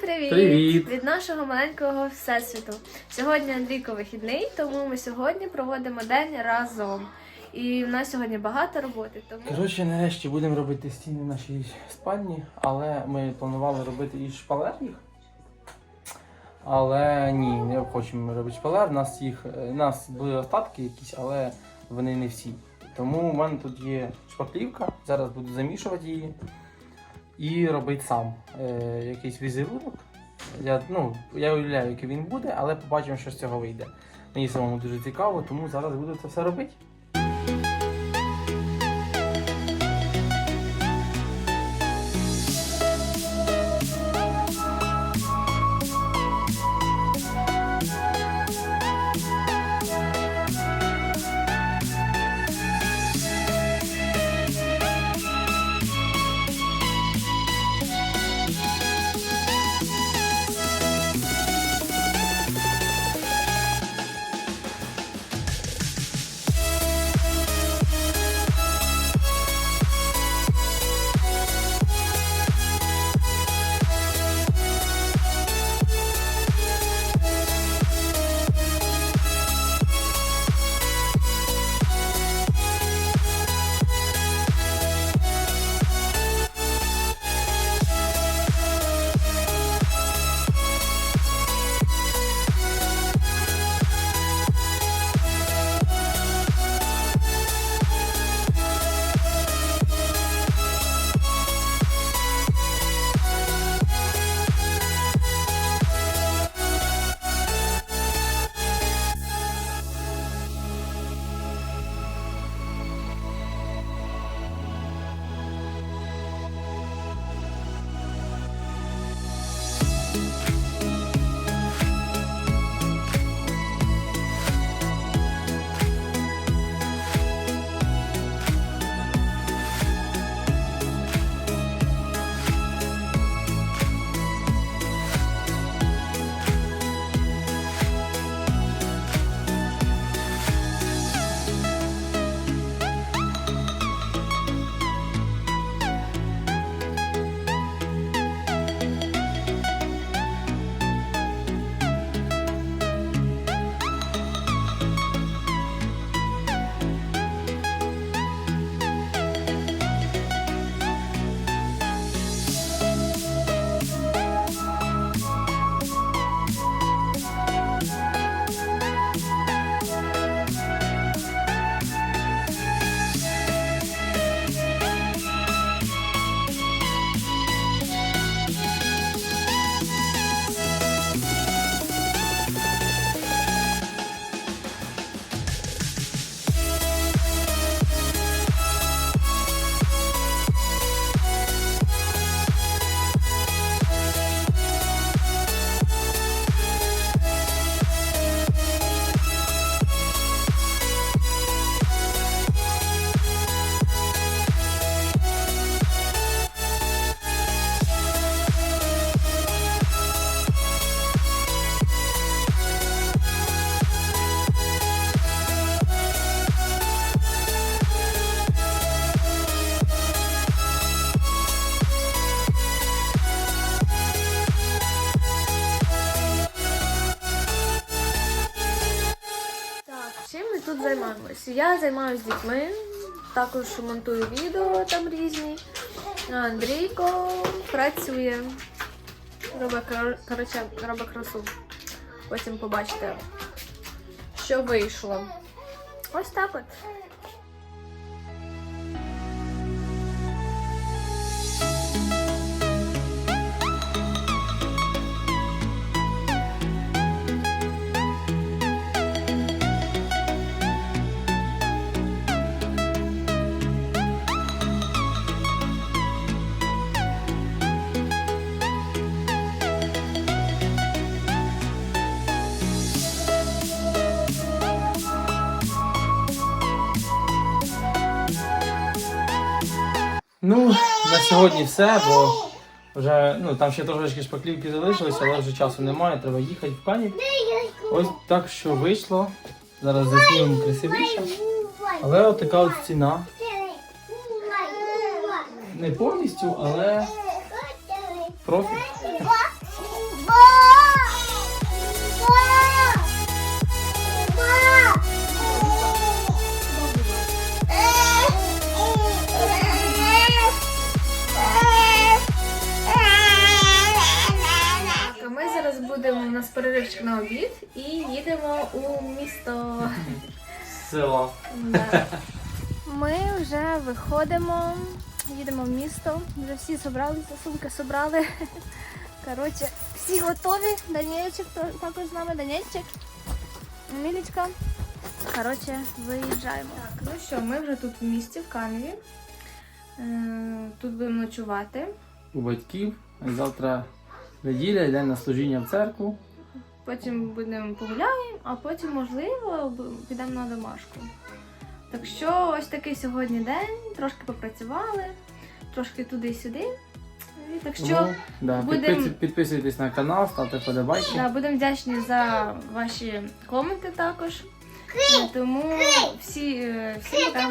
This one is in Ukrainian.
привіт! Привіт! Від нашого маленького всесвіту. Сьогодні Андрійко вихідний, тому ми сьогодні проводимо день разом. І в нас сьогодні багато роботи. Тому Коротше, нарешті будемо робити стіни в нашій спальні, але ми планували робити і шпалер їх. Але ні, не хочемо робити шпалер. У нас їх у нас були остатки якісь, але вони не всі. Тому у мене тут є шпаклівка, зараз буду замішувати її і робити сам е, якийсь візерунок. Я, ну, я уявляю, який він буде, але побачимо, що з цього вийде. Мені самому дуже цікаво, тому зараз буду це все робити. Тут займаємося? Я займаюся дітьми, також монтую відео там різні. Андрійко працює. Робить, кор- коротше, робить красу. Потім побачите, що вийшло. Ось так от. Ну, на сьогодні все, бо вже ну там ще трошечки шпаклівки залишилися, але вже часу немає, треба їхати в кані. Ось так що вийшло. Зараз заснімемо красивіше. Але от така от ціна. Не повністю, але профіль. Будемо у нас переривчик на обід і їдемо у місто. Села. Да. Ми вже виходимо, їдемо в місто. Вже всі зібралися, сумки зібрали. Коротше, всі готові. Даніельчик також з нами, Даніельчик. Мілічка. Коротше, виїжджаємо. Так, ну що, ми вже тут в місті, в Каневі. Е, Тут будемо ночувати. У батьків. Завтра неділя, йде на служіння в церкву. Потім будемо погуляємо, а потім, можливо, підемо на домашку. Так що ось такий сьогодні день, трошки попрацювали, трошки туди-сюди. Так що Тому, да, будем- підпис- підписуйтесь на канал, ставте вподобайки. да, будемо вдячні за ваші коменти також. Тому всі, е, всім пока.